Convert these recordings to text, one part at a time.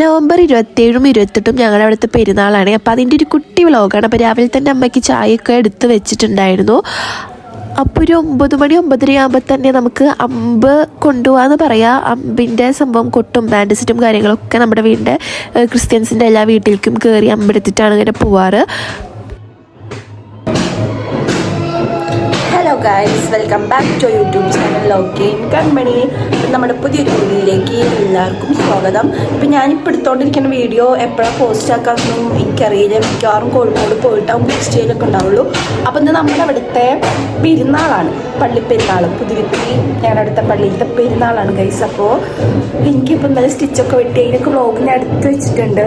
November ഇരുപത്തേഴും ഇരുപത്തെട്ടും ഞങ്ങളുടെ അവിടുത്തെ പെരുന്നാളാണ്. അപ്പോൾ അതിന്റെ ഒരു കുട്ടി വ്ലോഗാണ് അപ്പോൾ രാവിലെ തന്നെ അമ്മയ്ക്ക് ചായയൊക്കെ എടുത്ത് വെച്ചിട്ടുണ്ടായിരുന്നു. അപ്പോൾ ഒരു ഒമ്പത് മണി ഒമ്പതര ആകുമ്പോൾ തന്നെ നമുക്ക് അമ്പ് കൊണ്ടുപോകാന്ന് പറയാം. അമ്പിന്റെ സംഭവം കൊട്ടും ബാൻഡ് സെറ്റും കാര്യങ്ങളൊക്കെ നമ്മുടെ വീടിന്റെ ക്രിസ്ത്യൻസിന്റെ എല്ലാ വീട്ടിലേക്കും കയറി അമ്പെടുത്തിട്ടാണ് ഇങ്ങനെ പോവാറ്. Guys welcome back to YouTube channel ലോക്കെയിൻ കൺമണി നമ്മുടെ പുതിയ വീഡിയോയിലേക്ക് എല്ലാവർക്കും സ്വാഗതം. ഇപ്പം ഞാനിപ്പോൾ എടുത്തുകൊണ്ടിരിക്കുന്ന വീഡിയോ എപ്പോഴാണ് പോസ്റ്റ് ആക്കാമെന്നും എനിക്കറിയില്ല. മിക്കവാറും കോഴിക്കോട് പോയിട്ടാവും പോസ്റ്റ് ചെയ്യലൊക്കെ ഉണ്ടാവുള്ളൂ. അപ്പം ഇന്ന് നമ്മുടെ അവിടുത്തെ പെരുന്നാളാണ്. പള്ളിപ്പെരുന്നാൾ പുതിയത്തി ഞങ്ങളുടെ അടുത്ത പള്ളിയിലത്തെ പെരുന്നാളാണ് ഗൈസ് അപ്പോൾ എനിക്കിപ്പോൾ ഇന്നലെ സ്റ്റിച്ചൊക്കെ വെട്ടി അതിനൊക്കെ വ്ളോഗ് ഞാൻ വെച്ചിട്ടുണ്ട്.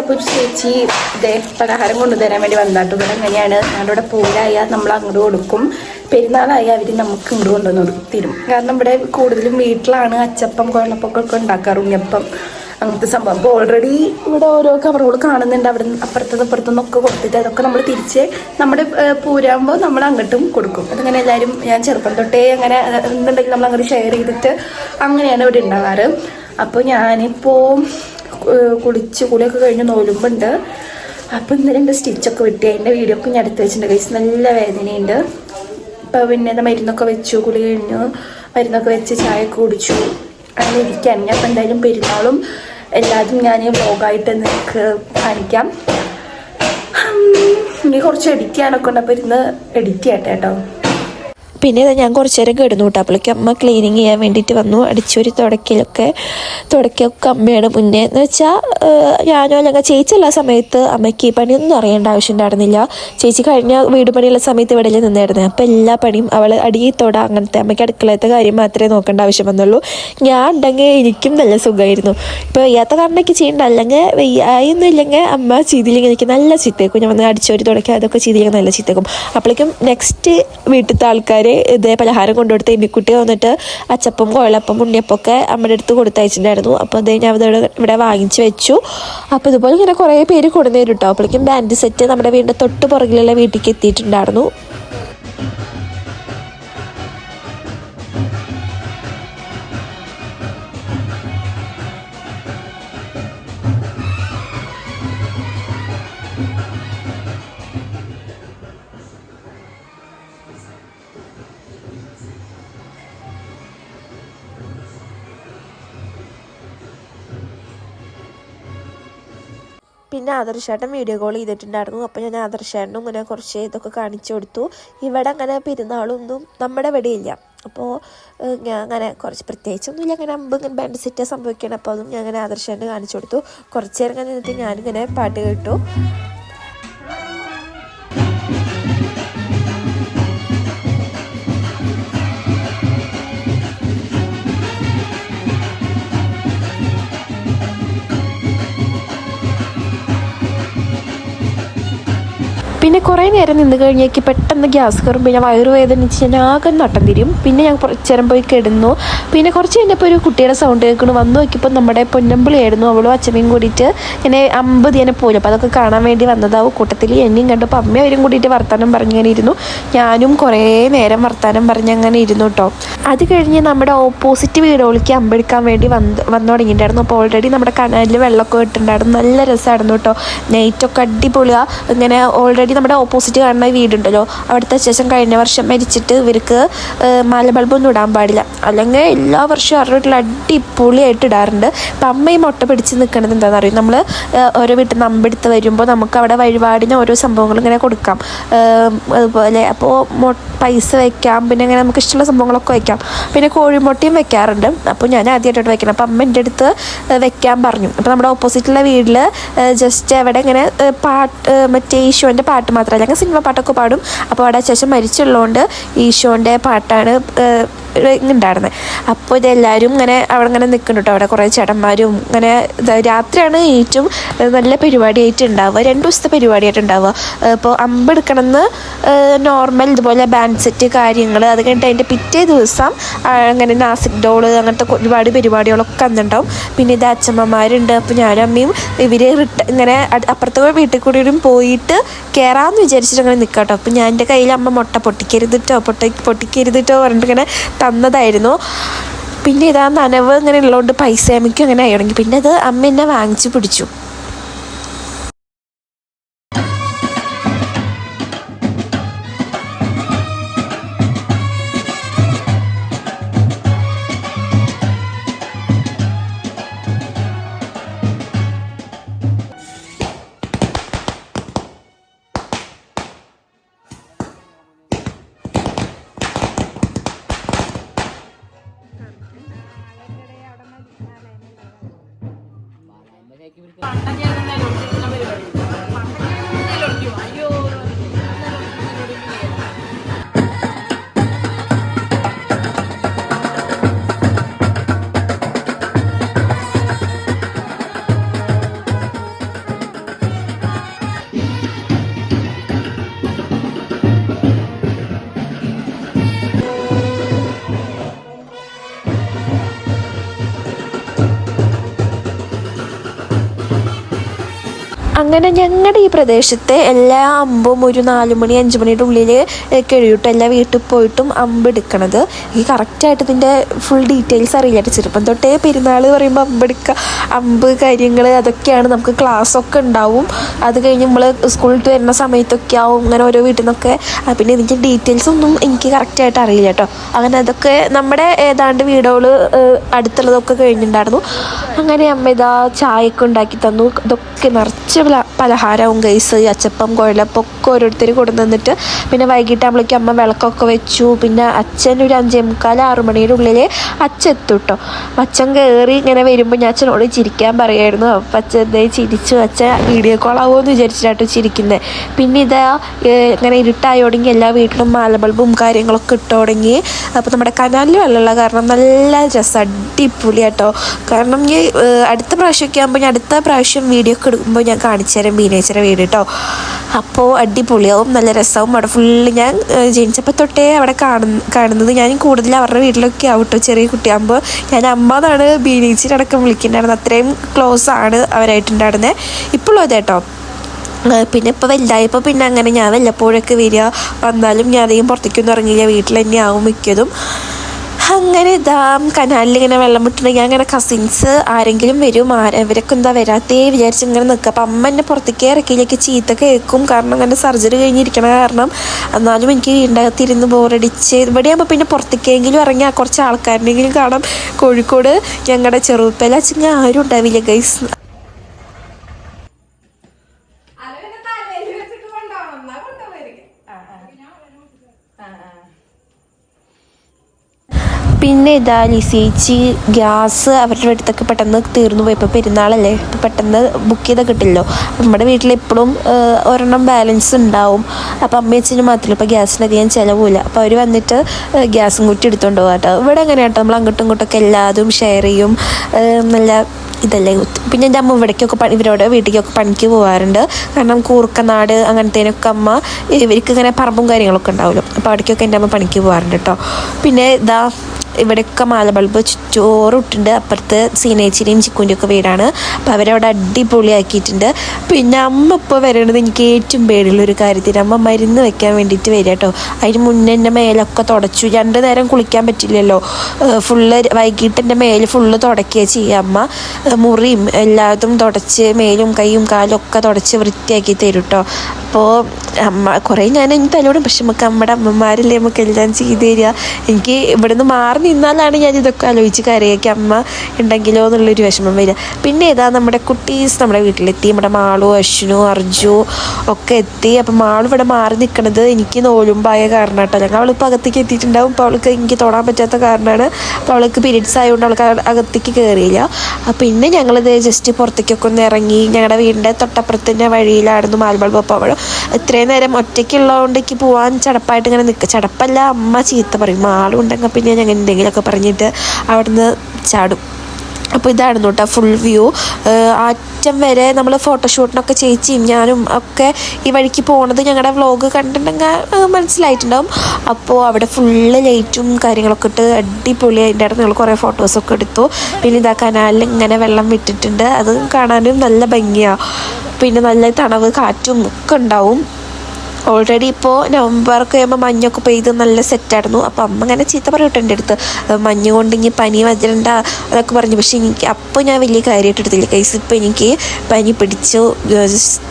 അപ്പോൾ ചേച്ചി ഇതേ പലഹാരം കൊണ്ടുതരാൻ വേണ്ടി വന്നാട്ടോ ഇവിടെ എങ്ങനെയാണ്? ഞങ്ങളുടെ ഇവിടെ പൂരായ നമ്മൾ അങ്ങോട്ട് കൊടുക്കും. പെരുന്നാളായ അവർ നമുക്ക് ഇങ്ങോട്ട് കൊണ്ടുവന്ന് തരും കാരണം ഇവിടെ കൂടുതലും വീട്ടിലാണ് അച്ചപ്പം കുഴലപ്പൊക്കെ ഒക്കെ ഉണ്ടാക്കാറ് ഉണ്ണിയപ്പം. അങ്ങനത്തെ സംഭവം. അപ്പോൾ ഓൾറെഡി ഇവിടെ ഓരോ കവറുകൾ കാണുന്നുണ്ട്. അവിടെ അപ്പുറത്തുനിന്ന് ഇപ്പുറത്തുനിന്ന് ഒക്കെ കൊടുത്തിട്ട് അതൊക്കെ നമ്മൾ തിരിച്ച് നമ്മുടെ പൂരാകുമ്പോൾ നമ്മൾ അങ്ങോട്ടും കൊടുക്കും. അതങ്ങനെ എല്ലാവരും ഞാൻ ചെറുപ്പം തൊട്ടേ അങ്ങനെ എന്നുണ്ടെങ്കിൽ നമ്മൾ അങ്ങോട്ട് ഷെയർ ചെയ്തിട്ട് അങ്ങനെയാണ് ഇവിടെ ഉണ്ടാകാറ്. അപ്പോൾ ഞാനിപ്പോൾ കുളിച്ച് കുളിയൊക്കെ കഴിഞ്ഞ് നോലുമ്പുണ്ട്. അപ്പം ഇന്നലെ എന്റെ സ്റ്റിച്ചൊക്കെ വിട്ടി. അതിന്റെ വീഡിയോ ഒക്കെ ഞാൻ എടുത്ത് വെച്ചിട്ടുണ്ട്. കഴിച്ച് നല്ല വേദനയുണ്ട്. ഇപ്പം പിന്നെ എന്റെ മരുന്നൊക്കെ വെച്ചു കുളി കഴിഞ്ഞു. മരുന്നൊക്കെ വെച്ച് ചായ കുടിച്ചു. അങ്ങനെ ഇരിക്കാൻ ഞാൻ അപ്പം എന്തായാലും പെരുന്നാളും എല്ലാതും ഞാൻ വ്ലോഗായിട്ട് നിങ്ങൾക്ക് കാണിക്കാം. ഇനി കുറച്ച് എഡിറ്റ് ചെയ്യാനൊക്കെ ഉണ്ട്. അപ്പോൾ ഇരുന്ന് എഡിറ്റ് ചെയ്യട്ടെ കേട്ടോ. പിന്നെ ഇത് ഞാൻ കുറച്ച് നേരം കിടന്നു കേട്ടോ. അപ്പോഴേക്കും അമ്മ ക്ലീനിങ് ചെയ്യാൻ വേണ്ടിയിട്ട് വന്നു. അടിച്ചൊരു തുടക്കിലൊക്കെ തുടക്കിയൊക്കെ അമ്മയുടെ മുന്നേ. എന്ന് വെച്ചാൽ ഞാനോ അല്ലെങ്കിൽ ചേച്ചി ഉള്ള സമയത്ത് അമ്മയ്ക്ക് ഈ പണിയൊന്നും അറിയേണ്ട ആവശ്യം ഉണ്ടായിരുന്നില്ല. ചേച്ചി കഴിഞ്ഞ വീട് പണിയുള്ള സമയത്ത് ഇവിടെ നിന്നായിരുന്നു. അപ്പോൾ എല്ലാ പണിയും അവൾ അടി തൊട അങ്ങനത്തെ അമ്മയ്ക്ക് അടുക്കളത്തെ കാര്യം മാത്രമേ നോക്കേണ്ട ആവശ്യം വന്നുള്ളൂ. ഞാൻ ഉണ്ടെങ്കിൽ എനിക്കും നല്ല സുഖമായിരുന്നു. ഇപ്പോൾ വയ്യാത്ത കാരണമൊക്കെ ചെയ്യണ്ട. അല്ലെങ്കിൽ വയ്യായൊന്നും ഇല്ലെങ്കിൽ അമ്മ ചെയ്തില്ലെങ്കിൽ എനിക്ക് നല്ല ചീത്തേക്കും ഞാൻ വന്ന് അടിച്ചൊരു തുടക്കുക അതൊക്കെ ചെയ്തില്ലെങ്കിൽ നല്ല ചീത്തേക്കും അപ്പോഴേക്കും നെക്സ്റ്റ് വീട്ടിലത്തെ ആൾക്കാർ ഇതേ പലഹാരം കൊണ്ടുകൊടുത്ത് എമ്മിക്കുട്ടി വന്നിട്ട് അച്ചപ്പം കുഴലപ്പം ഉണ്ണിയപ്പൊക്കെ അമ്മയുടെ അടുത്ത് കൊടുത്തയച്ചിട്ടുണ്ടായിരുന്നു. അപ്പോൾ അതേ ഞാൻ ഇവിടെ ഇവിടെ വാങ്ങിച്ച് വെച്ചു. അപ്പോൾ ഇതുപോലെ ഇങ്ങനെ കുറേ പേര് കൊടുന്നേരും കേട്ടോ. അപ്പോഴേക്കും ബാൻഡ് സെറ്റ് നമ്മുടെ വീടിന്റെ തൊട്ട് പുറകിലുള്ള വീട്ടിലേക്ക് എത്തിയിട്ടുണ്ടായിരുന്നു. പിന്നെ ആദർശേട്ടൻ വീഡിയോ കോൾ ചെയ്തിട്ടുണ്ടായിരുന്നു. അപ്പോൾ ഞാൻ ആദർശേട്ടനും ഇങ്ങനെ കുറച്ച് ഇതൊക്കെ കാണിച്ചു കൊടുത്തു. ഇവിടെ അങ്ങനെ പെരുന്നാളൊന്നും നമ്മുടെ ഇവിടെ ഇല്ല. അപ്പോൾ ഞാൻ അങ്ങനെ കുറച്ച് പ്രത്യേകിച്ചൊന്നുമില്ല. അങ്ങനെ അമ്പ് ഇങ്ങനെ ബാൻഡ് സെറ്റ് സംഭവിക്കണം അപ്പോൾ അതും ഞാൻ അങ്ങനെ ആദർശേട്ടന് കാണിച്ചു കൊടുത്തു. കുറച്ച് നേരം ഇങ്ങനെ നിന്നിട്ട് ഞാനിങ്ങനെ പാട്ട് കേട്ടു. പിന്നെ കുറേ നേരം നിന്ന് കഴിഞ്ഞേക്ക് പെട്ടെന്ന് ഗ്യാസ് കയറും. പിന്നെ വയറുവേദനിച്ച് ഞാൻ ആകെ നട്ടം തിരിയും. പിന്നെ ഞാൻ കുറച്ച് നേരം പോയി കിടന്നു. പിന്നെ കുറച്ച് കഴിഞ്ഞപ്പോൾ ഒരു കുട്ടിയുടെ സൗണ്ട് കേൾക്കുന്നു വന്ന് നോക്കിയപ്പോൾ നമ്മുടെ പൊന്നമ്പിളിയായിരുന്നു. അവളും അച്ഛനെയും കൂടിയിട്ട് ഇങ്ങനെ അമ്പത് ഇങ്ങനെ പോലും അപ്പോൾ അതൊക്കെ കാണാൻ വേണ്ടി വന്നതാവും. കൂട്ടത്തിൽ എന്നെയും കണ്ടപ്പോൾ അപ്പോൾ അവരും കൂടിയിട്ട് വർത്തമാനം പറഞ്ഞങ്ങനെ ഇരുന്നു ഞാനും കുറേ നേരം വർത്തമാനം പറഞ്ഞ് അങ്ങനെ ഇരുന്നു കേട്ടോ അത് കഴിഞ്ഞ് നമ്മുടെ ഓപ്പോസിറ്റ് വീടുകളിലേക്ക് അമ്പെടുക്കാൻ വേണ്ടി വന്ന് വന്നു തുടങ്ങിയിട്ടുണ്ടായിരുന്നു. അപ്പോൾ ഓൾറെഡി നമ്മുടെ കനാലിൽ വെള്ളമൊക്കെ ഇട്ടുണ്ടായിരുന്നു നല്ല രസമായിരുന്നു കേട്ടോ നൈറ്റൊക്കെ അടിപൊളിയാണ് ഇങ്ങനെ ഓൾറെഡി നമ്മുടെ ഓപ്പോസിറ്റ് കാണുന്ന വീടുണ്ടല്ലോ. അവിടുത്തെ ശേഷം കഴിഞ്ഞ വർഷം മരിച്ചിട്ട് ഇവർക്ക് മലബൾബൊന്നും ഇടാൻ പാടില്ല. അല്ലെങ്കിൽ എല്ലാ വർഷവും അവരുടെ വീട്ടിൽ അടിപൊളിയായിട്ട് ഇടാറുണ്ട്. അപ്പം അമ്മ ഈ മുട്ട പിടിച്ച് നിൽക്കണത് എന്താണെന്ന് അറിയും? നമ്മൾ ഓരോ വീട്ടിൽ നിന്ന് അമ്പെടുത്ത് വരുമ്പോൾ നമുക്ക് അവിടെ വഴിപാടിന് ഓരോ സംഭവങ്ങൾ ഇങ്ങനെ കൊടുക്കാം. അതുപോലെ അപ്പോൾ പൈസ വയ്ക്കാം പിന്നെ അങ്ങനെ നമുക്ക് ഇഷ്ടമുള്ള സംഭവങ്ങളൊക്കെ വയ്ക്കാം പിന്നെ കോഴിമുട്ടയും വെക്കാറുണ്ട്. അപ്പോൾ ഞാൻ ആദ്യമായിട്ടോട്ട് വയ്ക്കണം അപ്പം അമ്മ എന്റെ അടുത്ത് വയ്ക്കാൻ പറഞ്ഞു. അപ്പോൾ നമ്മുടെ ഓപ്പോസിറ്റുള്ള വീട്ടിൽ ജസ്റ്റ് അവിടെ ഇങ്ങനെ പാട്ട് മറ്റേ ഈശോന്റെ പാട്ട് പാട്ട് മാത്രമല്ല. ഞങ്ങൾ സിനിമ പാട്ടൊക്കെ പാടും. അപ്പോൾ അവിടെ ശേഷം മരിച്ചുള്ളതുകൊണ്ട് ഈശോന്റെ പാട്ടാണ് ഉണ്ടായിരുന്നത് അപ്പോൾ ഇതെല്ലാവരും ഇങ്ങനെ അവിടെ ഇങ്ങനെ നിൽക്കുന്നുണ്ട് അവിടെ കുറേ ചേട്ടന്മാരും ഇങ്ങനെ രാത്രിയാണ് ഏറ്റവും നല്ല പരിപാടിയായിട്ട് ഉണ്ടാവുക. രണ്ട് ദിവസത്തെ പരിപാടിയായിട്ട് ഉണ്ടാവുക. ഇപ്പോൾ അമ്പെടുക്കണമെന്ന് നോർമൽ ഇതുപോലെ ബാൻഡ് സെറ്റ് കാര്യങ്ങൾ അത് കഴിഞ്ഞിട്ട് അതിന്റെ പിറ്റേ ദിവസം അങ്ങനെ നാസിക് ഡോൾ അങ്ങനത്തെ കൊ- ഒരുപാട് പരിപാടികളൊക്കെ അന്നുണ്ടാവും. പിന്നെ ഇത് അച്ഛമ്മമാരുണ്ട്. അപ്പോൾ ഞാനും അമ്മയും ഇവർ ഇങ്ങനെ അപ്പുറത്തെ വീട്ടിൽ കൂടി പോയിട്ട് കയറാമെന്ന് വിചാരിച്ചിട്ട് അങ്ങനെ നിൽക്കാട്ടോ അപ്പം ഞാൻ എന്റെ കയ്യിൽ അമ്മ മുട്ട പൊട്ടിക്കരുതിട്ടോ പൊട്ടി പൊട്ടിക്കരുതിട്ടോ പറഞ്ഞിട്ട് ഇങ്ങനെ തന്നതായിരുന്നു. പിന്നെ ഇതാ നനവ് ഇങ്ങനെ ഉള്ളതുകൊണ്ട് പൈസ അമ്മയ്ക്കും അങ്ങനെ ആയി തുടങ്ങി. പിന്നെ അത് അമ്മ എന്നെ വാങ്ങിച്ചു പിടിച്ചു. അങ്ങനെ ഞങ്ങളുടെ ഈ പ്രദേശത്തെ എല്ലാ അമ്പും ഒരു നാല് മണി അഞ്ച് മണിയുടെ ഉള്ളിൽ കഴിയിട്ടും എല്ലാ വീട്ടിൽ പോയിട്ടും അമ്പ് എടുക്കണത്. ഈ കറക്റ്റായിട്ട് ഇതിന്റെ ഫുൾ ഡീറ്റെയിൽസ് അറിയില്ല ചെറുപ്പം തൊട്ടേ പെരുന്നാൾ പറയുമ്പോൾ അമ്പെടുക്കുക അമ്പ് കാര്യങ്ങൾ അതൊക്കെയാണ് നമുക്ക് ക്ലാസ്സൊക്കെ ഉണ്ടാവും. അത് കഴിഞ്ഞ് നമ്മൾ സ്കൂളിൽ വരുന്ന സമയത്തൊക്കെ ആവും അങ്ങനെ ഓരോ വീട്ടിൽ നിന്നൊക്കെ പിന്നെ ഇതിന്റെ ഡീറ്റെയിൽസ് ഒന്നും എനിക്ക് കറക്റ്റായിട്ട് അറിയില്ല കേട്ടോ അങ്ങനെ അതൊക്കെ നമ്മുടെ ഏതാണ്ട് വീടുകൾ അടുത്തുള്ളതൊക്കെ കഴിഞ്ഞിട്ടുണ്ടായിരുന്നു. അങ്ങനെ അമ്മ ഇതാ ചായയൊക്കെ ഉണ്ടാക്കി തന്നു. ഇതൊക്കെ നിറച്ച് പലഹാരവും ഗൈസ് അച്ചപ്പം കുഴലപ്പം ഒക്കെ ഓരോരുത്തർ കൊണ്ടു തന്നിട്ട് പിന്നെ വൈകിട്ടാകുമ്പോഴേക്കും അമ്മ വിളക്കൊക്കെ വെച്ചു. പിന്നെ അച്ഛൻ ഒരു അഞ്ചേ മുക്കാൽ ആറു മണിയുടെ ഉള്ളിൽ അച്ഛൻ എത്തും കേട്ടോ അച്ഛൻ കയറി ഇങ്ങനെ വരുമ്പോൾ ഞാൻ അച്ഛനോട് ചിരിക്കാൻ പറയായിരുന്നു. അപ്പം അച്ഛൻ എന്തേ ചിരിച്ചു. അച്ഛൻ വീഡിയോ കോൾ ആവുമെന്ന് വിചാരിച്ചിട്ടാട്ടോ ചിരിക്കുന്നത് പിന്നെ ഇതാ ഇങ്ങനെ ഇരുട്ടായി എല്ലാ വീട്ടിലും മാല ബൾബും കാര്യങ്ങളൊക്കെ ഇട്ട് തുടങ്ങി. അപ്പോൾ നമ്മുടെ കനാലിൽ വെള്ളമുള്ള കാരണം നല്ല രസം. അടിപൊളിയാട്ടോ. കാരണം ഈ അടുത്ത പ്രാവശ്യമൊക്കെ ആകുമ്പോൾ ഞാൻ അടുത്ത പ്രാവശ്യം വീഡിയോ ഒക്കെ എടുക്കുമ്പോൾ ഞാൻ കാണിച്ചു തരാം ബീനേച്ചറെ വീട് കേട്ടോ അപ്പോൾ അടിപൊളിയാവും നല്ല രസവും. അവിടെ ഫുള്ള് ഞാൻ ജനിച്ചപ്പോൾ തൊട്ടേ അവിടെ കാണുന്ന കാണുന്നത് ഞാൻ കൂടുതൽ അവരുടെ വീട്ടിലൊക്കെ ആവട്ടോ ചെറിയ കുട്ടിയാകുമ്പോൾ ഞാൻ അമ്മ എന്നാണ് ബീനേച്ചിനടക്കം വിളിക്കുന്നുണ്ടായിരുന്നത് അത്രയും ക്ലോസ് ആണ് അവരായിട്ടുണ്ടായിരുന്നത് ഇപ്പോഴും അതെ കേട്ടോ പിന്നെ ഇപ്പോൾ വലുതായപ്പോൾ പിന്നെ അങ്ങനെ ഞാൻ വല്ലപ്പോഴൊക്കെ വരിക വന്നാലും ഞാൻ അധികം പുറത്തേക്കൊന്നും ഇറങ്ങിയില്ല. വീട്ടിൽ തന്നെ ആവും മിക്കതും. അങ്ങനെ ഇതാ കനാലിൽ ഇങ്ങനെ വെള്ളം വിട്ടിട്ടുണ്ടെങ്കിൽ അങ്ങനെ കസിൻസ് ആരെങ്കിലും വരും. ഇവരൊക്കെ എന്താ വരാത്തേ വിചാരിച്ച് ഇങ്ങനെ നിൽക്കുക. അപ്പം അമ്മ എന്നെ പുറത്തേക്ക് ഇറക്കിയിലേക്ക് ചീത്ത കേൾക്കും. കാരണം അങ്ങനെ സർജറി കഴിഞ്ഞിരിക്കണ കാരണം എന്നാലും എനിക്ക് ഉണ്ടാകത്തിരുന്ന് ബോറടിച്ച് ഇവിടെ ആകുമ്പോൾ പിന്നെ പുറത്തേക്കെങ്കിലും ഇറങ്ങി കുറച്ച് ആൾക്കാരുണ്ടെങ്കിലും കാണാം. കോഴിക്കോട് ഞങ്ങളുടെ ചെറുപ്പല വെച്ചെങ്കിൽ ആരും ഉണ്ടാവില്ല ഗൈസ് പിന്നെ ഇതാ ലിസേച്ചി ഗ്യാസ് അവരുടെ അടുത്തൊക്കെ പെട്ടെന്ന് തീർന്നു പോയി. ഇപ്പോൾ പെരുന്നാളല്ലേ? പെട്ടെന്ന് ബുക്ക് ചെയ്താൽ കിട്ടില്ലല്ലോ. നമ്മുടെ വീട്ടിൽ എപ്പോഴും ഒരെണ്ണം ബാലൻസ് ഉണ്ടാവും. അപ്പോൾ അമ്മയും അച്ഛനും മാത്രമല്ല ഇപ്പോൾ ഗ്യാസിനധികം ചിലവില്ല അപ്പോൾ അവർ വന്നിട്ട് ഗ്യാസും കുറ്റി എടുത്തുകൊണ്ട് പോകാം കേട്ടോ. ഇവിടെ എങ്ങനെ കേട്ടോ നമ്മൾ അങ്ങോട്ടും ഇങ്ങോട്ടൊക്കെ എല്ലാതും ഷെയർ ചെയ്യും. നല്ല ഇതല്ലേ? പിന്നെ എന്റെ അമ്മ ഇവിടേക്കൊക്കെ പണി ഇവരോട് വീട്ടിലേക്കൊക്കെ പണിക്ക് പോകാറുണ്ട് കാരണം കൂർക്കനാട് അങ്ങനത്തേനൊക്കെ അമ്മ ഇവർക്ക് ഇങ്ങനെ പറമ്പും കാര്യങ്ങളൊക്കെ ഉണ്ടാവുമല്ലോ. അപ്പോൾ അവിടേക്കൊക്കെ എന്റെ അമ്മ പണിക്ക് പോകാറുണ്ട് കേട്ടോ. പിന്നെ ഇതാ ഇവിടെയൊക്കെ മാല ബൾബ് ചോറിട്ടുണ്ട്. അപ്പുറത്ത് സീനേച്ചിരിയും ചിക്കുന്റെ ഒക്കെ വീടാണ്. അപ്പോൾ അവരവിടെ അടിപൊളിയാക്കിയിട്ടുണ്ട്. പിന്നെ അമ്മ ഇപ്പോൾ വരണത് എനിക്ക് ഏറ്റവും പേടിയുള്ള ഒരു കാര്യത്തിന് അമ്മ മരുന്ന് വെക്കാൻ വേണ്ടിയിട്ട് വരിക കേട്ടോ. അതിന് മുന്നേ എന്റെ മേലൊക്കെ തുടച്ചു. രണ്ട് നേരം കുളിക്കാൻ പറ്റില്ലല്ലോ. ഫുള്ള് വൈകിട്ട് എന്റെ മേൽ ഫുള്ള് തുടക്കുക ചെയ്യുക അമ്മ. മുറിയും എല്ലാതും തുടച്ച് മേലും കൈയും കാലും ഒക്കെ തുടച്ച് വൃത്തിയാക്കി തരും കേട്ടോ. അപ്പോൾ അമ്മ കുറേ ഞാൻ എനിക്ക് തലോടും. പക്ഷെ നമുക്ക് നമ്മുടെ അമ്മമാരല്ലേ നമുക്ക് എല്ലാം ചെയ്തു തരിക. എനിക്ക് ഇവിടുന്ന് മാറി നിന്നാലാണ് ഞാൻ ഇതൊക്കെ ആലോചിച്ച് കരയൊക്കെ അമ്മ ഉണ്ടെങ്കിലോ എന്നുള്ളൊരു വിഷമം വരിക. പിന്നെ ഇതാ നമ്മുടെ കുട്ടീസ് നമ്മുടെ വീട്ടിലെത്തി നമ്മുടെ മാളു അശ്വിനു അർജു ഒക്കെ എത്തി. അപ്പം മാളു ഇവിടെ മാറി നിൽക്കണത് എനിക്ക് നോലുമ്പായ കാരണം കേട്ടോ ഞങ്ങൾ അവളിപ്പോൾ അകത്തേക്ക് എത്തിയിട്ടുണ്ടാവും. അപ്പോൾ അവൾക്ക് എനിക്ക് തൊടാൻ പറ്റാത്ത കാരണമാണ്. അപ്പോൾ അവൾക്ക് പീരീഡ്സ് ആയതുകൊണ്ട് അവൾക്ക് അക- അകത്തേക്ക് കയറിയില്ല. അപ്പോൾ പിന്നെ ഞങ്ങളിത് ജസ്റ്റ് പുറത്തേക്കൊക്കെ ഒന്ന് ഇറങ്ങി ഞങ്ങളുടെ വീടിന്റെ തൊട്ടപ്പുറത്തിന്റെ വഴിയിലായിരുന്നു മാൽബൾബ് അപ്പോൾ അവൾ ഇത്രയും നേരം ഒറ്റയ്ക്കുള്ളതുകൊണ്ട് എനിക്ക് പോകാൻ ചടപ്പായിട്ട് ഇങ്ങനെ നിൽക്കുക ചടപ്പല്ല അമ്മ ചീത്ത പറയും. ആളുണ്ടെങ്കിൽ പിന്നെ ഞങ്ങൾ എന്തെങ്കിലുമൊക്കെ പറഞ്ഞിട്ട് അവിടുന്ന് ചാടും. അപ്പോൾ ഇതായിരുന്നു കേട്ടോ ഫുൾ വ്യൂ അറ്റം വരെ നമ്മൾ ഫോട്ടോഷൂട്ടിനൊക്കെ ചേച്ചിയും ഞാനും ഒക്കെ ഈ വഴിക്ക് പോണത് ഞങ്ങളുടെ വ്ളോഗ് കണ്ടിട്ടുണ്ടെങ്കിൽ മനസ്സിലായിട്ടുണ്ടാവും. അപ്പോൾ അവിടെ ഫുള്ള് ലൈറ്റും കാര്യങ്ങളൊക്കെ ഇട്ട് അടിപൊളി അതിന്റെ അടുത്ത് ഞങ്ങൾ കുറേ ഫോട്ടോസൊക്കെ എടുത്തു. പിന്നെ ഇതാ കനാലിൽ ഇങ്ങനെ വെള്ളം വിട്ടിട്ടുണ്ട്. അത് കാണാനും നല്ല ഭംഗിയാണ് പിന്നെ നല്ല തണവ് കാറ്റും ഒക്കെ ഉണ്ടാവും. ഓൾറെഡി ഇപ്പോൾ നവംബറൊക്കെ ആകുമ്പോൾ മഞ്ഞൊക്കെ പെയ്ത് നല്ല സെറ്റായിരുന്നു അപ്പോൾ അമ്മ ഇങ്ങനെ ചീത്ത പറയട്ടെ എന്റെ അടുത്ത്. മഞ്ഞ് കൊണ്ട് ഇനി പനി വരണ്ട അതൊക്കെ പറഞ്ഞു. പക്ഷേ എനിക്ക് അപ്പോൾ ഞാൻ വലിയ കാര്യമായിട്ട് എടുത്തില്ല. കേസ് ഇപ്പോൾ എനിക്ക് പനി പിടിച്ചു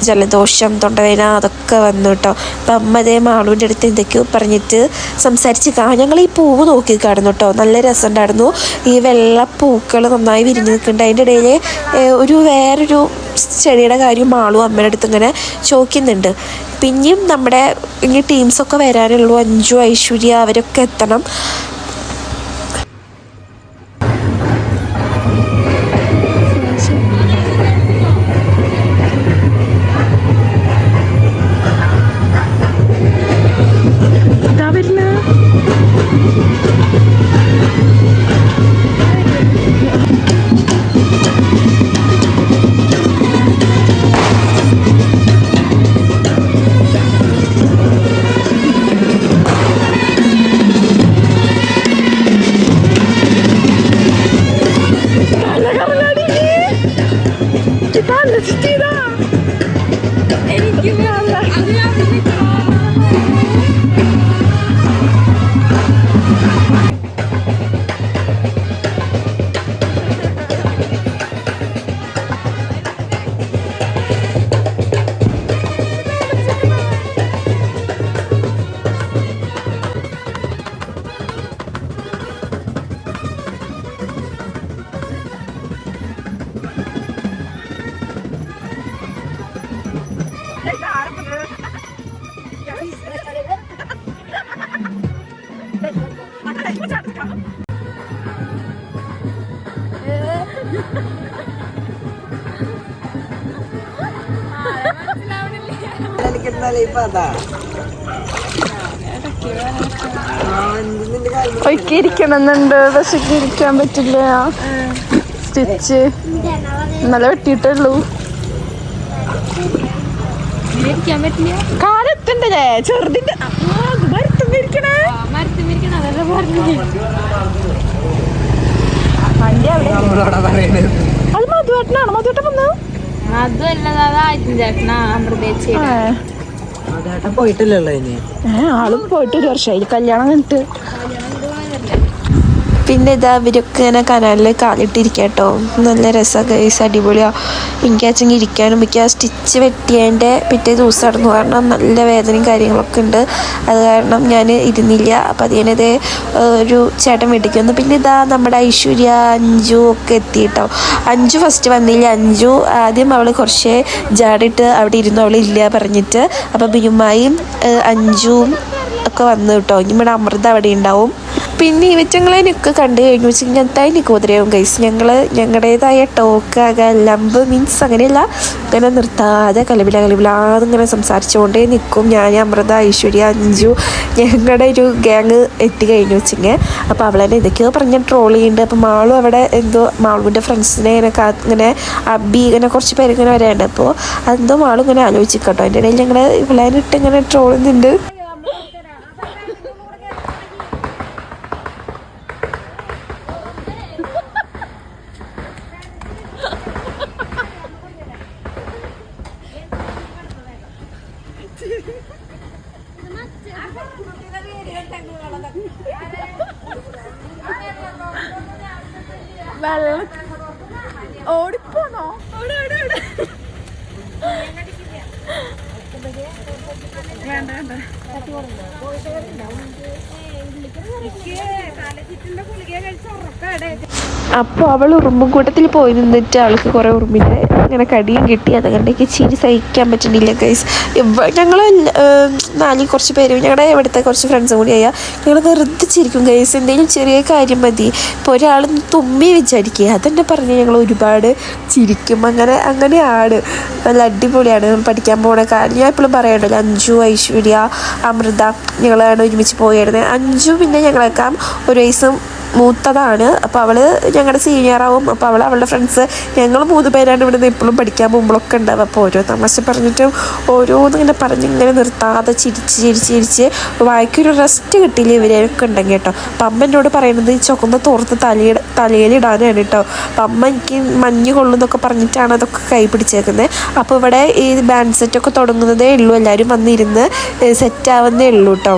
ജലദോഷം തൊണ്ടവേദന അതൊക്കെ വന്നു കേട്ടോ അപ്പം അമ്മ അതേ മാളുവിന്റെ അടുത്ത് എന്തൊക്കെയോ പറഞ്ഞിട്ട് സംസാരിച്ച് കാ ഞങ്ങൾ ഈ പൂവ് നോക്കി കാണുന്നു കേട്ടോ നല്ല രസമുണ്ടായിരുന്നു. ഈ വെള്ള പൂക്കൾ നന്നായി വിരിഞ്ഞ് നിൽക്കുന്നുണ്ട്. അതിന്റെ ഇടയിൽ ഒരു വേറൊരു ചെടിയുടെ കാര്യം മാളും അമ്മയുടെ അടുത്ത് ഇങ്ങനെ ചോദിക്കുന്നുണ്ട്. പിന്നെയും നമ്മുടെ ഇനി ടീംസൊക്കെ വരാനുള്ളൂ. അഞ്ചു ഐശ്വര്യ അവരൊക്കെ എത്തണം. ഇരിക്കണമെന്നുണ്ട് പക്ഷെ ഇരിക്കാൻ പറ്റില്ല. സ്റ്റിച്ച് ഇന്നലെ വെട്ടിയിട്ടുള്ളൂ കാലെത്തണ്ടല്ലേ ചെറുതിന്റെ വണ്ടി അവിടെ. അത് മധുവേട്ടനാണ്? മധുവേട്ടൻ വന്നു മധു ചേട്ടനാ അമൃതേച്ചി പോയിട്ടില്ലല്ലോ ഇനി. ആളും പോയിട്ട് ഒരു വർഷമായി കല്യാണം കഴിഞ്ഞിട്ട്. പിന്നെ ഇതാ ഇവരൊക്കെ ഇങ്ങനെ കനാലിൽ കാലിട്ടിരിക്കുക കേട്ടോ നല്ല രസമൊക്കെ ഗൈസ് അടിപൊളിയാണ് എനിക്കാച്ചെങ്കിൽ ഇരിക്കാനും എനിക്ക് ആ സ്റ്റിച്ച് വെട്ടിയതിന്റെ പിറ്റേ ദിവസം നടന്നു. കാരണം നല്ല വേദനയും കാര്യങ്ങളൊക്കെ ഉണ്ട്. അത് കാരണം ഞാൻ ഇരുന്നില്ല. അപ്പം അതിനത് ഒരു ചേട്ടൻ വീട്ടിലേക്ക് വന്നു. പിന്നെ ഇതാ നമ്മുടെ ഐശ്വര്യ അഞ്ചു ഒക്കെ എത്തി കേട്ടോ അഞ്ചു ഫസ്റ്റ് വന്നില്ല. അഞ്ചു ആദ്യം അവൾ കുറച്ച് ജാടിട്ട് അവിടെ ഇരുന്നു. അവൾ ഇല്ല പറഞ്ഞിട്ട്. അപ്പം ബിനുമായും അഞ്ചും ഒക്കെ വന്നു കേട്ടോ. ഇനി ഇവിടെ അമൃത അവിടെ ഉണ്ടാവും. പിന്നെ ഇവറ്റങ്ങളെയൊക്കെ കണ്ടു കഴിഞ്ഞു. വെച്ചാൽ ഇങ്ങനത്തെ തന്നെ കുതിരയാവും കൈസ് ഞങ്ങൾ ഞങ്ങളുടേതായ ടോക്ക് ലംബ് മീൻസ് അങ്ങനെയല്ല ഇങ്ങനെ നിർത്താതെ കലബില കലബിലാതെ ഇങ്ങനെ സംസാരിച്ചുകൊണ്ടേ നിൽക്കും. ഞാൻ അമൃത ഐശ്വര്യ അഞ്ചു ഞങ്ങളുടെ ഒരു ഗ്യാങ് എത്തി കഴിഞ്ഞു വെച്ചിങ്ങ്. അപ്പോൾ അവളെന്നെ ഇതൊക്കെയോ പറഞ്ഞ ട്രോൾ ചെയ്യുന്നുണ്ട്. അപ്പോൾ മാളും അവിടെ എന്തോ മാളുവിന്റെ ഫ്രണ്ട്സിനെ ഇങ്ങനെ കാ ഇങ്ങനെ അബി ഇങ്ങനെ കുറച്ച് പേര് ഇങ്ങനെ വരാനുണ്ട്. അപ്പോൾ അതെന്തോ മാളും ഇങ്ങനെ ആലോചിക്കട്ടോ അതിന്റെ ഇടയിൽ ഞങ്ങൾ ഇവളെ ഇട്ട് ഇങ്ങനെ ട്രോൾ ചെയ്യുന്നുണ്ട്. വേണ്ട വേണ്ട അപ്പോൾ അവൾ ഉറുമ്പുംകൂട്ടത്തിൽ പോയി നിന്നിട്ട് അവൾക്ക് കുറേ ഉറുമ്പിന്റെ അങ്ങനെ കടിയും കിട്ടി. അതുകൊണ്ടേക്ക് ചിരി സഹിക്കാൻ പറ്റുന്നില്ല ഗൈസ് ഞങ്ങൾ നാല് കുറച്ച് പേരും ഞങ്ങളുടെ ഇവിടുത്തെ കുറച്ച് ഫ്രണ്ട്സും കൂടി ആയാൽ ഞങ്ങൾ വെറുതെ ചിരിക്കും ഗൈസ് എന്തെങ്കിലും ചെറിയ കാര്യം മതി. ഇപ്പോൾ ഒരാൾ തുമ്മി വിചാരിക്കുക അതെന്നെ പറഞ്ഞ് ഞങ്ങൾ ഒരുപാട് ചിരിക്കും. അങ്ങനെ അങ്ങനെയാണ്. നല്ല അടിപൊളിയാണ് പഠിക്കാൻ പോണ കാര്യം. ഞാൻ എപ്പോഴും പറയണ്ടല്ലോ അഞ്ജു ഐശ്വര്യ അമൃത ഞങ്ങളാണ് ഒരുമിച്ച് പോയിരുന്നത് അഞ്ജു പിന്നെ ഞങ്ങളേക്കാം ഒരു വയസ്സും മൂത്തതാണ്. അപ്പോൾ അവൾ ഞങ്ങളുടെ സീനിയറാവും അപ്പോൾ അവൾ അവളുടെ ഫ്രണ്ട്സ് ഞങ്ങൾ മൂന്ന് പേരാണ് ഇവിടെ നിന്ന് ഇപ്പോഴും പഠിക്കാൻ പോകുമ്പോഴൊക്കെ ഉണ്ടാവും അപ്പോൾ ഓരോ തമാശ പറഞ്ഞിട്ടും ഓരോന്ന് ഇങ്ങനെ നിർത്താതെ ചിരിച്ച് ചിരിച്ച് ചിരിച്ച് വായിക്കൊരു റെസ്റ്റ് കിട്ടിയില്ല ഇവരെയൊക്കെ ഉണ്ടെങ്കിൽ കേട്ടോ. അപ്പം അമ്മ എന്നോട് പറയുന്നത് ഈ ചുവന്ന തോർത്ത് തലയിൽ തലയിലിടാനാണ് കേട്ടോ. അപ്പം അമ്മ എനിക്ക് മഞ്ഞ് കൊള്ളുന്നൊക്കെ പറഞ്ഞിട്ടാണ് അതൊക്കെ കൈ പിടിച്ചേക്കുന്നത് അപ്പോൾ ഇവിടെ ഈ ബാൻഡ് സെറ്റൊക്കെ തുടങ്ങുന്നതേ ഉള്ളൂ. എല്ലാവരും വന്നിരുന്ന് സെറ്റാവുന്നേ ഉള്ളൂ കേട്ടോ.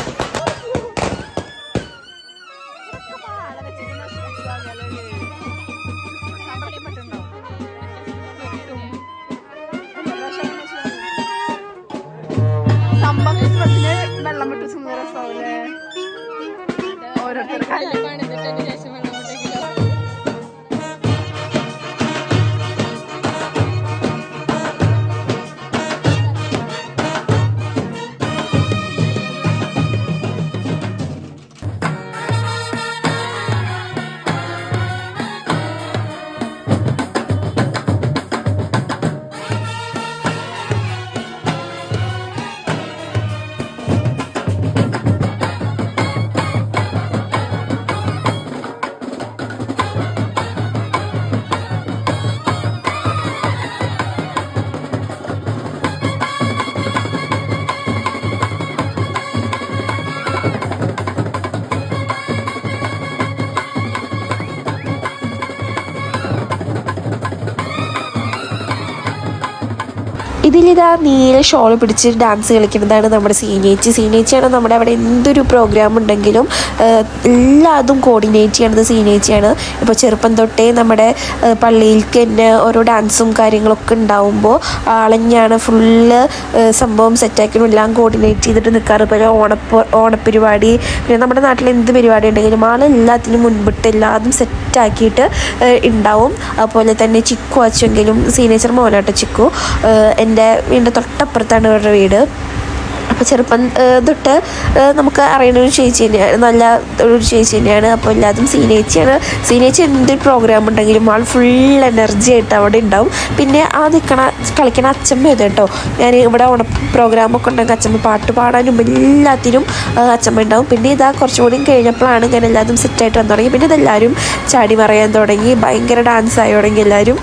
വെള്ളം വിട്ട് സുന്ദര ഓരോരുത്തർ ഇതിലിതാ നീല ഷോൾ പിടിച്ച് ഡാൻസ് കളിക്കുന്നതാണ് നമ്മുടെ സീനേച്ചി. സീനേച്ചിയാണ് നമ്മുടെ അവിടെ എന്തൊരു പ്രോഗ്രാം ഉണ്ടെങ്കിലും എല്ലാതും കോർഡിനേറ്റ് ചെയ്യണത് സീനേച്ചിയാണ്. ഇപ്പോൾ ചെറുപ്പം തൊട്ടേ നമ്മുടെ പള്ളിയിലേക്ക് തന്നെ ഓരോ ഡാൻസും കാര്യങ്ങളൊക്കെ ഉണ്ടാവുമ്പോൾ ആളഞ്ഞാണ് ഫുള്ള് സംഭവം സെറ്റാക്കിയും എല്ലാം കോർഡിനേറ്റ് ചെയ്തിട്ട് നിൽക്കാറ് പോലെ ഓണപ്പ ഓണപ്പരിപാടി പിന്നെ നമ്മുടെ നാട്ടിൽ എന്ത് പരിപാടി ഉണ്ടെങ്കിലും ആൾ എല്ലാത്തിനും മുൻപിട്ട് എല്ലാതും സെറ്റാക്കിയിട്ട് ഉണ്ടാവും. അതുപോലെ തന്നെ ചിക്കു അച്ചെങ്കിലും സീനേച്ചർ മോനാട്ടോ ചിക്കു. ഏഹ് എന്റെ വീടിന്റെ തൊട്ടപ്പുറത്താണ് ഇവരുടെ വീട്. അപ്പോൾ ചെറുപ്പം തൊട്ട് നമുക്ക് അറിയുന്ന ഒരു ചേച്ചി തന്നെയാണ് നല്ല ഒരു ചേച്ചി തന്നെയാണ്. അപ്പോൾ എല്ലാതും സീനേച്ചിയാണ് സീനേച്ചി എന്തൊരു പ്രോഗ്രാം ഉണ്ടെങ്കിലും ആൾ ഫുൾ എനർജി ആയിട്ട് അവിടെ ഉണ്ടാവും. പിന്നെ ആ നിൽക്കണ കളിക്കണ അച്ഛമ്മ ഇത് കേട്ടോ ഞാൻ ഇവിടെ ഓണ പ്രോഗ്രാമൊക്കെ ഉണ്ടെങ്കിൽ അച്ഛമ്മ പാട്ട് പാടാനും എല്ലാത്തിനും അച്ഛമ്മ ഉണ്ടാവും. പിന്നെ ഇതാ കുറച്ചുകൂടി കഴിഞ്ഞപ്പോഴാണ് ഞാൻ എല്ലാതും സെറ്റായിട്ട് വന്നു തുടങ്ങി. പിന്നെ ഇതെല്ലാവരും ചാടി മറയാൻ തുടങ്ങി. ഭയങ്കര ഡാൻസ് ആയി തുടങ്ങി എല്ലാവരും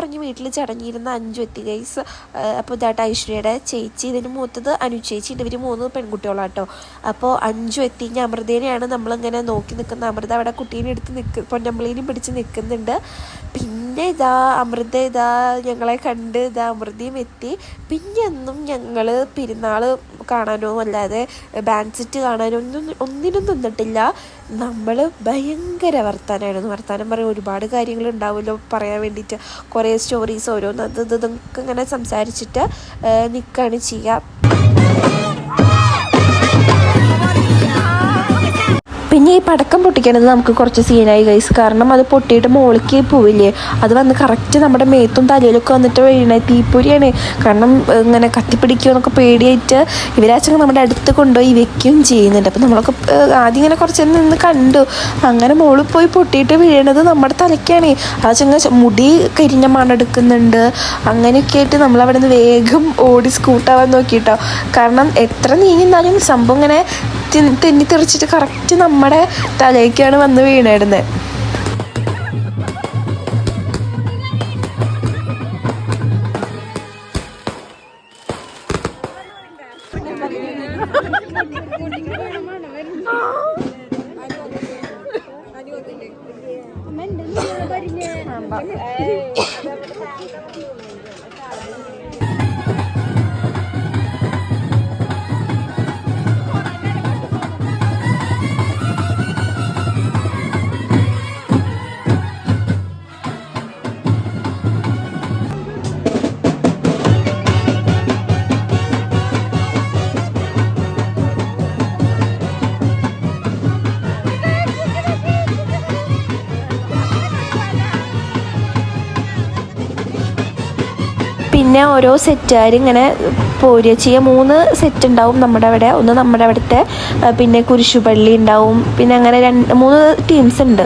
പറഞ്ഞ് വീട്ടിൽ ചടങ്ങിയിരുന്ന അഞ്ചു എത്തി ഗൈസ് അപ്പോൾ ഇതായിട്ട് ഐശ്വര്യയുടെ ചേച്ചി ഇതിന് മൂത്തത് അനു ചേച്ചി ഇവർ മൂന്ന് പെൺകുട്ടികളാണ് പെൺകുട്ടികളാട്ടോ. അപ്പോൾ അഞ്ചു എത്തി. ഇനി അമൃതേനെയാണ് നമ്മളിങ്ങനെ നോക്കി നിൽക്കുന്ന അമൃത അവിടെ കുട്ടീനെ എടുത്ത് നിൽക്ക് പൊന്നമ്പളീനെയും പിടിച്ച് നിൽക്കുന്നുണ്ട്. പിന്നെ ഇതാ അമൃത ഇതാ ഞങ്ങളെ കണ്ട് ഇതാ അമൃതയും എത്തി. പിന്നെ ഒന്നും ഞങ്ങൾ പെരുന്നാൾ കാണാനോ അല്ലാതെ ബാൻഡ് സെറ്റ് കാണാനോ ഒന്നും ഒന്നിനും നിന്നിട്ടില്ല. നമ്മൾ ഭയങ്കര വർത്താനമായിരുന്നു വർത്താനം പറയാൻ ഒരുപാട് കാര്യങ്ങൾ ഉണ്ടാവുമല്ലോ പറയാൻ വേണ്ടിയിട്ട്. കുറേ സ്റ്റോറീസ് ഓരോന്ന് അത് ഇത് ഇതൊക്കെ ഇങ്ങനെ സംസാരിച്ചിട്ട് നിൽക്കുകയാണ് ചെയ്യുക പിന്നെ ഈ പടക്കം പൊട്ടിക്കണത് നമുക്ക് കുറച്ച് സീനായി ഗൈസ് കാരണം അത് പൊട്ടിയിട്ട് മോളിക്ക് പോവില്ലേ? അത് വന്ന് കറക്റ്റ് നമ്മുടെ മേത്തും തലയിലൊക്കെ വന്നിട്ട് വീണ തീപ്പൊരിയാണ്. കാരണം ഇങ്ങനെ കത്തിപ്പിടിക്കുമെന്നൊക്കെ പേടിയായിട്ട് ഇവരാച്ചങ്ങൾ നമ്മുടെ അടുത്ത് കൊണ്ടുപോയി വെക്കുകയും ചെയ്യുന്നുണ്ട്. അപ്പം നമ്മളൊക്കെ ആദ്യം ഇങ്ങനെ കുറച്ച് നിന്ന് കണ്ടു. അങ്ങനെ മോളിൽ പോയി പൊട്ടിയിട്ട് വീഴണത് നമ്മുടെ തലയ്ക്കാണ്. ആ മുടി കരിഞ്ഞ മണെടുക്കുന്നുണ്ട് അങ്ങനെയൊക്കെ ആയിട്ട് നമ്മൾ അവിടെ നിന്ന് വേഗം ഓടി സ്കൂട്ടാവാൻ നോക്കിയിട്ടോ കാരണം എത്ര നീങ്ങിന്നാലും സംഭവം ഇങ്ങനെ തി- തെന്നി തെറിച്ചിട്ട് കറക്റ്റ് നമ്മുടെ തലയ്ക്കാണ് വന്ന് വീണായിരുന്നത് വീണിടുന്നത് പിന്നെ ഓരോ സെറ്റുകാർ ഇങ്ങനെ പോരുക ചെയ്യുക. മൂന്ന് സെറ്റ് ഉണ്ടാവും നമ്മുടെ അവിടെ. ഒന്ന് നമ്മുടെ അവിടുത്തെ പിന്നെ കുരിശുപള്ളി ഉണ്ടാവും. പിന്നെ അങ്ങനെ രണ്ട് മൂന്ന് ടീംസ് ഉണ്ട്.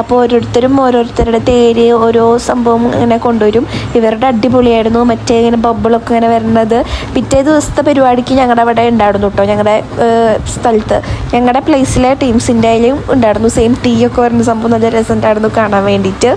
അപ്പോൾ ഓരോരുത്തരും ഓരോരുത്തരുടെ തേര് ഓരോ സംഭവം ഇങ്ങനെ കൊണ്ടുവരും. ഇവരുടെ അടിപൊളിയായിരുന്നു. മറ്റേ ഇങ്ങനെ ബബിളൊക്കെ ഇങ്ങനെ വരുന്നത്. പിറ്റേ ദിവസത്തെ പരിപാടിക്ക് ഞങ്ങളുടെ അവിടെ ഉണ്ടായിരുന്നു കേട്ടോ ഞങ്ങളുടെ സ്ഥലത്ത്. ഞങ്ങളുടെ പ്ലേസിലെ ടീംസിന്റെ അതിലും ഉണ്ടായിരുന്നു. സെയിം ടീ ഒക്കെ വരുന്ന സംഭവം നല്ല രസമുണ്ടായിരുന്നു കാണാൻ വേണ്ടിയിട്ട്.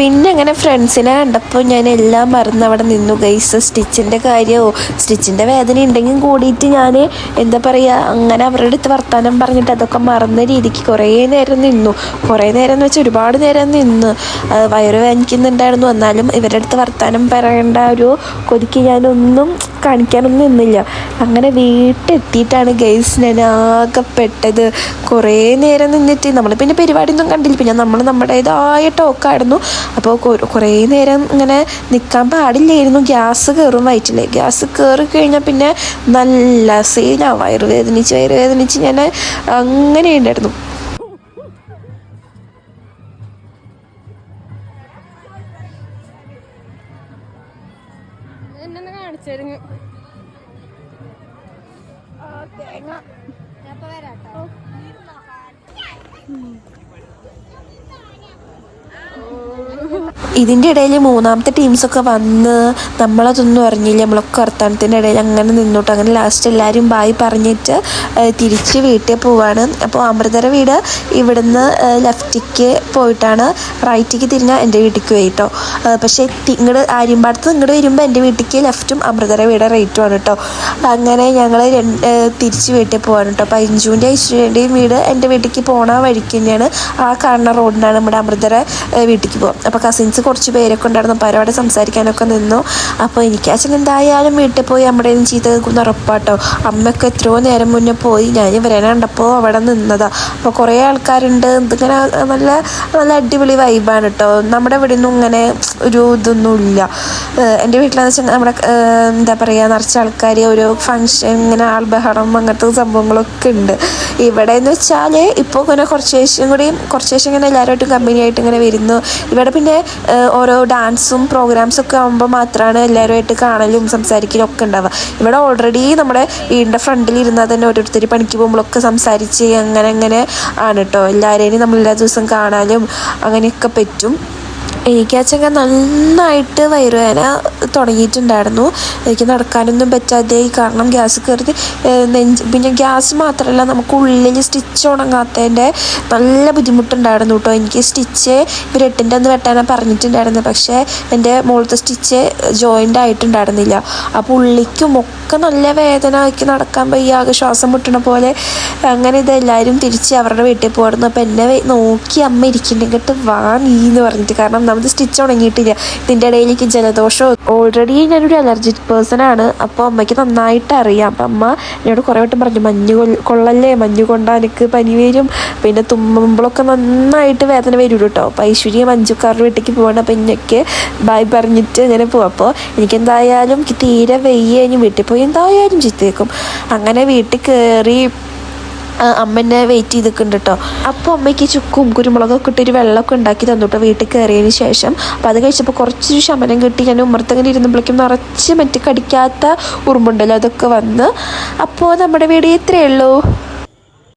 പിന്നെ അങ്ങനെ ഫ്രണ്ട്സിനെ കണ്ടപ്പോൾ ഞാൻ എല്ലാം മറന്ന് അവിടെ നിന്നു ഗൈസ് സ്റ്റിച്ചിന്റെ കാര്യമോ സ്റ്റിച്ചിന്റെ വേദന ഉണ്ടെങ്കിൽ കൂടിയിട്ട് ഞാൻ എന്താ പറയുക അങ്ങനെ അവരുടെ അടുത്ത് വർത്തമാനം പറഞ്ഞിട്ട് അതൊക്കെ മറന്ന രീതിക്ക് കുറേ നേരം നിന്നു. കുറേ നേരം എന്ന് വെച്ചാൽ ഒരുപാട് നേരം നിന്ന്. വയറ് വേദനിക്കുന്നുണ്ടായിരുന്നു. എന്നാലും ഇവരുടെ അടുത്ത് വർത്തമാനം പറയേണ്ട ഒരു കൊതിക്ക് ഞാനൊന്നും കാണിക്കാനൊന്നും നിന്നില്ല. അങ്ങനെ വീട്ടിലെത്തിയിട്ടാണ് ഗൈസ് ഞാൻ ആകെപ്പെട്ടത്. കുറേ നേരം നിന്നിട്ട് നമ്മൾ പിന്നെ പരിപാടിയൊന്നും കണ്ടില്ല. പിന്നെ നമ്മൾ നമ്മുടേതായ ടോക്കായിരുന്നു അപ്പോൾ കുറേ നേരം ഇങ്ങനെ നിൽക്കാൻ പാടില്ലായിരുന്നു. ഗ്യാസ് കയറും വയറ്റിൽ ഗ്യാസ് കയറി കഴിഞ്ഞാൽ പിന്നെ നല്ല സീനാണ് വയറുവേദനിച്ച് വയറുവേദനിച്ച് ഞാൻ അങ്ങനെ ഉണ്ടായിരുന്നു. എന്നെ കാണിച്ചിരുന്നു ഇതിന്റെ ഇടയിൽ മൂന്നാമത്തെ ടീംസൊക്കെ വന്ന് നമ്മളതൊന്നും അറിഞ്ഞില്ല നമ്മളൊക്കെ വർത്തമാനത്തിന്റെ ഇടയിൽ അങ്ങനെ നിന്നോട്ട്. അങ്ങനെ ലാസ്റ്റ് എല്ലാവരും ബായി പറഞ്ഞിട്ട് തിരിച്ച് വീട്ടിൽ പോവാണ്. അപ്പോൾ അമൃതര വീട് ഇവിടുന്ന് ലെഫ്റ്റിക്ക് പോയിട്ടാണ് റൈറ്റിക്ക് തിരിഞ്ഞാൽ എന്റെ വീട്ടിലേക്ക് പോയി കേട്ടോ പക്ഷേ ഇങ്ങോട്ട് ആര്യമ്പാടത്ത് ഇങ്ങോട്ട് വരുമ്പോൾ എന്റെ വീട്ടിലേക്ക് ലെഫ്റ്റും അമൃതര വീട് റൈറ്റും ആണ് കേട്ടോ അങ്ങനെ ഞങ്ങൾ തിരിച്ച് വീട്ടിൽ പോവാണ് കേട്ടോ അപ്പോൾ അഞ്ചുവിന്റെ ഐശ്വര്യന്റെയും വീട് എന്റെ വീട്ടിലേക്ക് പോണ വഴിക്ക് തന്നെയാണ് ആ കാണുന്ന റോഡിനാണ് നമ്മുടെ അമൃതര വീട്ടിലേക്ക് പോകും അപ്പോൾ കസിൻസ് കുറച്ച് പേരൊക്കെ ഉണ്ടായിരുന്നു. അപ്പോൾ അവരോട് സംസാരിക്കാനൊക്കെ നിന്നു. അപ്പോൾ എനിക്ക് അച്ഛൻ എന്തായാലും വീട്ടിൽ പോയി നമ്മുടെ ചീത്ത നിൽക്കുന്ന ഉറപ്പാട്ടോ. അമ്മയൊക്കെ എത്രയോ നേരം മുന്നേ പോയി. ഞാൻ വരാൻ കണ്ടപ്പോൾ അവിടെ നിന്നതാ. അപ്പോൾ കുറേ ആൾക്കാരുണ്ട്. ഇതിങ്ങനെ നല്ല നല്ല അടിപൊളി വൈബാണ് കേട്ടോ നമ്മുടെ ഇവിടെ നിന്നും ഇങ്ങനെ ഒരു ഇതൊന്നും ഇല്ല. എന്റെ വീട്ടിലെന്ന് വെച്ചാൽ നമ്മുടെ എന്താ പറയുക നിറച്ച ആൾക്കാർ ഒരു ഫങ്ഷൻ ഇങ്ങനെ ആൾബഹളം അങ്ങനത്തെ സംഭവങ്ങളൊക്കെ ഉണ്ട്. ഇവിടെ എന്ന് വെച്ചാൽ ഇപ്പോൾ ഇങ്ങനെ കുറച്ച് ശേഷം കൂടി കുറച്ച് ശേഷം ഇങ്ങനെ എല്ലാവരുമായിട്ടും കമ്പനി ആയിട്ട് ഇങ്ങനെ വരുന്നു. ഇവിടെ പിന്നെ ഏഹ് ഓരോ ഡാൻസും പ്രോഗ്രാംസും ഒക്കെ ആകുമ്പോൾ മാത്രമാണ് എല്ലാവരുമായിട്ട് കാണലും സംസാരിക്കലും ഒക്കെ ഉണ്ടാവുക. ഇവിടെ ഓൾറെഡി നമ്മുടെ വീടിന്റെ ഫ്രണ്ടിൽ ഇരുന്നാൽ തന്നെ ഓരോരുത്തർ പണിക്ക് പോകുമ്പോഴൊക്കെ സംസാരിച്ച് അങ്ങനെ അങ്ങനെ ആണ് കേട്ടോ എല്ലാവരെയും നമ്മൾ എല്ലാ ദിവസവും കാണാനും അങ്ങനെയൊക്കെ പറ്റും. എനിക്കാച്ചെങ്കിൽ നന്നായിട്ട് വയറുവേന തുടങ്ങിയിട്ടുണ്ടായിരുന്നു. എനിക്ക് നടക്കാനൊന്നും പറ്റാതെയായി കാരണം ഗ്യാസ് കയറി നെഞ്ച് പിന്നെ ഗ്യാസ് മാത്രമല്ല നമുക്ക് ഉള്ളിൽ സ്റ്റിച്ച് ഉണങ്ങാത്തതിന്റെ നല്ല ബുദ്ധിമുട്ടുണ്ടായിരുന്നു കേട്ടോ. എനിക്ക് സ്റ്റിച്ച് ഇവർ എട്ടിന്റെ അന്ന് വെട്ടാനാണ് പറഞ്ഞിട്ടുണ്ടായിരുന്നത്. പക്ഷേ എന്റെ മുകളിലത്തെ സ്റ്റിച്ച് ജോയിന്റ് ആയിട്ടുണ്ടായിരുന്നില്ല. അപ്പോൾ ഉള്ളിക്കും ഒക്കെ നല്ല വേദന ആക്കി നടക്കാൻ വയ്യ ആകെ ശ്വാസം മുട്ടണ പോലെ. അങ്ങനെ ഇതെല്ലാവരും തിരിച്ച് അവരുടെ വീട്ടിൽ പോയിരുന്നു. അപ്പോൾ എന്നെ നോക്കി അമ്മ ഇരിക്കുന്നെങ്കിട്ട് വാ നീ എന്ന് പറഞ്ഞിട്ട്. കാരണം നമുക്ക് സ്റ്റിച്ച് തുടങ്ങിയിട്ടില്ല ഇതിന്റെ ഇടയിലേക്ക് ജലദോഷം ഓൾറെഡി ഞാനൊരു അലർജിക് പേഴ്സൺ ആണ്. അപ്പോൾ അമ്മയ്ക്ക് നന്നായിട്ട് അറിയാം. അപ്പം അമ്മ എന്നോട് കുറേ വട്ടം പറഞ്ഞു മഞ്ഞ് കൊള്ളല്ലേ? മഞ്ഞ് കൊണ്ടാൽ എനിക്ക് പനി വരും. പിന്നെ തുമ്മുമ്പോഴൊക്കെ നന്നായിട്ട് വേദന വരും കേട്ടോ അപ്പോൾ ഐശ്വര്യ മഞ്ജുക്കാരുടെ വീട്ടിലേക്ക് പോകണം അപ്പം എനിക്ക് ബായ് പറഞ്ഞിട്ട് ഇങ്ങനെ പോകും അപ്പോൾ എനിക്ക് എന്തായാലും തീരെ വെയ്യ. കഴിഞ്ഞ് വീട്ടിൽ പോയി എന്തായാലും ചിത്തേക്കും അങ്ങനെ വീട്ടിൽ കയറി ആ, അമ്മ എന്നെ വെയിറ്റ് ചെയ്ത് നിൽക്കുന്നുണ്ട് കേട്ടോ അപ്പോൾ അമ്മയ്ക്ക് ചുക്കും കുരുമുളകൊക്കെ ഇട്ടൊരു വെള്ളമൊക്കെ ഉണ്ടാക്കി തന്നു കേട്ടോ വീട്ടിൽ കയറിയതിന് ശേഷം. അപ്പോൾ അത് കഴിച്ചപ്പോൾ കുറച്ചൊരു ശമനം കിട്ടി. ഞാൻ ഉമ്മർത്തങ്ങനെ ഇരുന്നപ്പോഴേക്കും നിറച്ച് മറ്റേ കടിക്കാത്ത ഉറുമ്പുണ്ടല്ലോ അതൊക്കെ വന്ന്. അപ്പോൾ നമ്മുടെ വീട് ഇത്രയേ ഉള്ളൂ.